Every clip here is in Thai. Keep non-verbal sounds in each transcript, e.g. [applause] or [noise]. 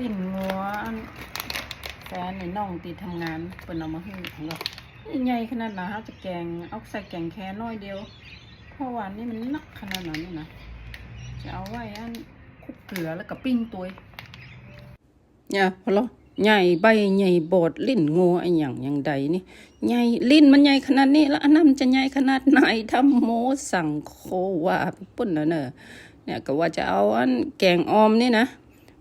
ลิ้นงัวนแฟนในน้องตีทำงานเปิ่นเอามาให้ของเราใหญ่ขนาดนั้นฮะจะแกงเอาใส่แกงแค่น้อยเดียวเพราะว่านี่มันนักขนาดนั้นนี่นะจะเอาไว้อันคุกเกลือแล้วก็ปิ้งตัวเนี่ยพอแล้วใหญ่ใบใหญ่บดลิ้นงูไอ้อย่างอย่างใดนี่ใหญ่ลิ้นมันใหญ่ขนาดนี้แล้วอันนั้นจะใหญ่ขนาดไหนทำโมสั่งโคว่าปุ่นนะเนอะเนี่ยก็ว่าจะเอาอันแกงออมนี่นะ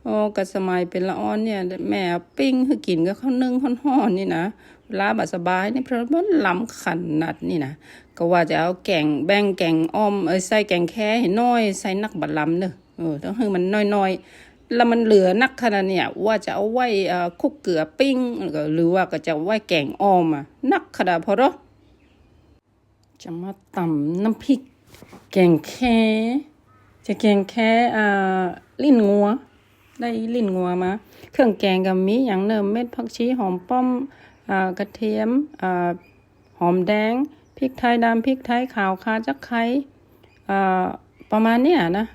โอ้ก็สมัยเป็นละอ่อนเนี่ย แม่ปิ้งคือกินกับข้าวนึ่งห่อนๆนี่นะเวลาบัดสบายนี่เพราะมันล้ำขนาดนี่นะก็ว่าจะเอาแกงแบ่งแกงออมเอ้ยใส่แกงแค่ให้น้อยใส่นักบัดล้ำเนอะเออต้องให้มันน้อยๆแล้วมันเหลือนักขนาดเนี่ยว่าจะเอาไว้อ่อคลุกเกลือปิ้งหรือว่าก็จะไว้แกงออมอะนักขนาดพอรอจะมาตำน้ำพริก แกงแค่จะแกงแค่อ่าลิ้นงัว ได้ลิ้นงัวมาเครื่องแกงก็มีอย่างเนิมเม็ดผักชีหอมป้อมอกระเทียมอหอมแดงพริกไทยดำพริกไทยขาวคาจักไคร้อ่ประมาณเนี้ยนะ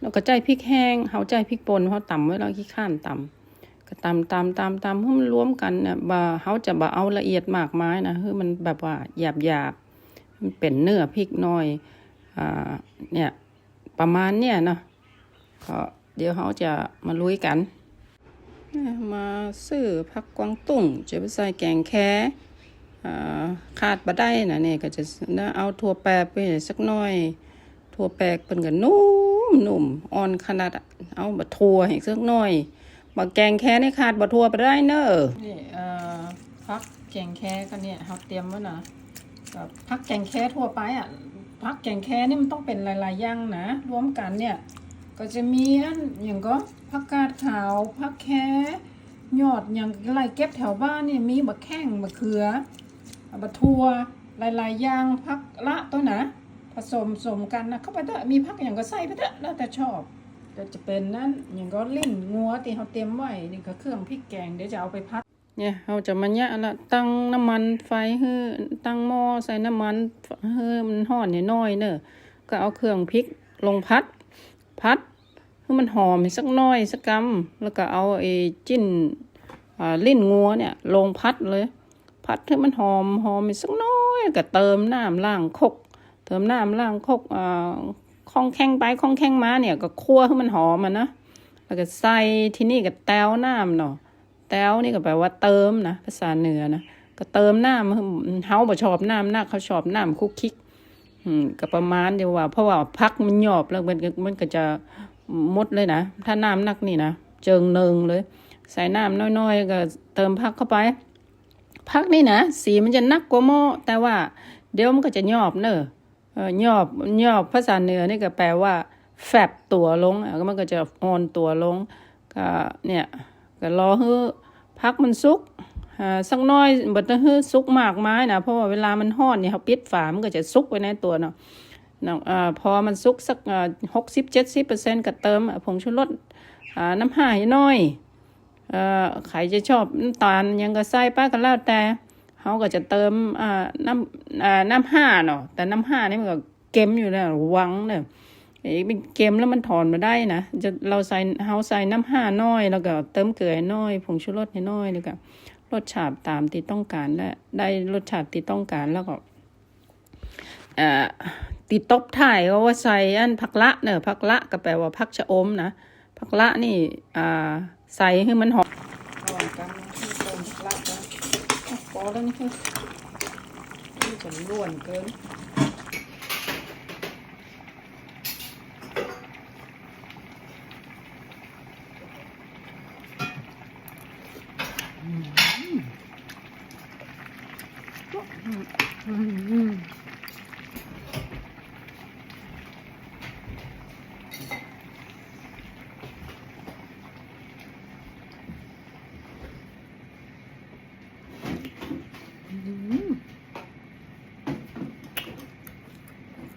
แล้วก็ใจพริกแห้งเฮาใจพริกป่นเขาตำไว้แล้วขี้ข้านตำก็ตำตำตำตำให้มันรวมกันเนี่ยบ่เฮาจะบ่เอาละเอียดมากมายนะคือมันแบบว่าหยาบหยาบมันเป็นเนื้อพริกน้อยอ่าเนี่ยประมาณเนี่ยเนาะก็ เดี๋ยวเฮาจะมาลุยกัน มาซื้อผักกวางตุ้งจะไปใส่แกงแค่ขาดบ่ได้นะเนี่ยก็จะเอาถั่วแปบไปสักหน่อย ถั่วแปกเป็นกันนุ่มนุ่มอ่อนขนาดเอาบะทั่วให้สักหน่อยบะแกงแค่นี่ขาดบะทั่วไปได้เนอะนี่พักแกงแค่กันเนี่ยเขาเตรียมไว้นะกับพักแกงแค่ทั่วไปอะพักแกงแค่นี่มันต้องเป็นหลายๆอย่างนะรวมกันเนี่ย ก็จะมีอันอย่างก็ผักกาดขาวผักแค่ยอดอย่างไรเก็บแถวบ้านเนี่ยมีบะแข้งบะเขือบะทัวหลายๆอย่างผักละตัวนะผสมสมกันนะเข้าไปเถอะมีพักอย่างก็ใส่ไปเถอะแล้วแต่ชอบก็จะเป็นนั่นอย่างก็ลิ้นงัวที่เขาเตรียมไว้นี่ก็เครื่องพริกแกงเดี๋ยวจะเอาไปพัดเนี่ยเราจะมาเนี่ยละตั้งน้ำมันไฟให้ตั้งหม้อใส่น้ำมันให้มันห่อนน้อยเนอะก็เอาเครื่องพริกลงพัด พัดให้มันหอมสักน้อยสักกำแล้วก็เอาไอ้จิ้นลิ้นงัวเนี่ย ลงพัดเลย พัดให้มันหอมหอมสักน้อยก็เติมน้ำล่างคก เติมน้ำล่างคกอ่าคล่องแข้งไปคล่องแข้งมาเนี่ยก็คั่วให้มันหอมอะนะแล้วก็ใส่ที่นี่ก็แต้วน้ำเนาะแต้วนี่ก็แปลว่าเติมนะภาษาเหนือนะก็เติมน้ำเฮาบ่ชอบน้ำนักเขาชอบน้ำคุกคิก อืมก็ประมาณเดียวว่า เพราะว่าพักมันหยอบแล้วมันก็มันก็จะมดเลยนะถ้าน้ำนักนี่นะเจิงเนิงเลย ใส่น้ำน้อยๆ ก็เติมพักเข้าไป พักนี่นะสีมันจะนักกว่าหม้อแต่ว่า เดี๋ยวมันก็จะหยอบเนอะหยอบหยอบภาษาเหนือนี่ก็แปลว่า แฟบตัวลงก็มันก็จะอ่อนตัวลงก็เนี่ยก็รอให้พักมันสุก สักน้อยบ่ต้องให้สุกมากไมายนะเพราะว่าเวลามันห้อนเนี่ยเขาปิดฝามันก็จะสุกไว้ในตัวเนาะเนาะอ่าพอมันสุกสักหกสิบเจ็ดสิบเปอร์เซ็นต์ก็เติมผงชูรสน้ำห่าน้อยอ่อใครจะชอบน้ำตาลยังก็ใส่ป้าก็แล้วแต่เขาก็จะเติมอ่าน้ำอ่าน้ำห้าเนาะแต่น้ำห้านี่มันก็เค็มอยู่แล้วระวังเนี่ยไอ้เป็นเค็มแล้วมันถอนมาได้นะจะเราใส่เขาใส่น้ำห้าน้อยแล้วก็เติมเกลือน้อยผงชูรสน้อยแล้วก็ รสชาติตามที่ต้องการและได้รสชาติที่ต้องการแล้วก็ติดตบถ่ายเขาว่าใส่อันผักละเนอะผักละก็แปลว่าผักชะอมนะผักละนี่ใส่ให้มันหอมพอแล้วนี่คือจะล้วนเกิน Mm-hmm. [laughs]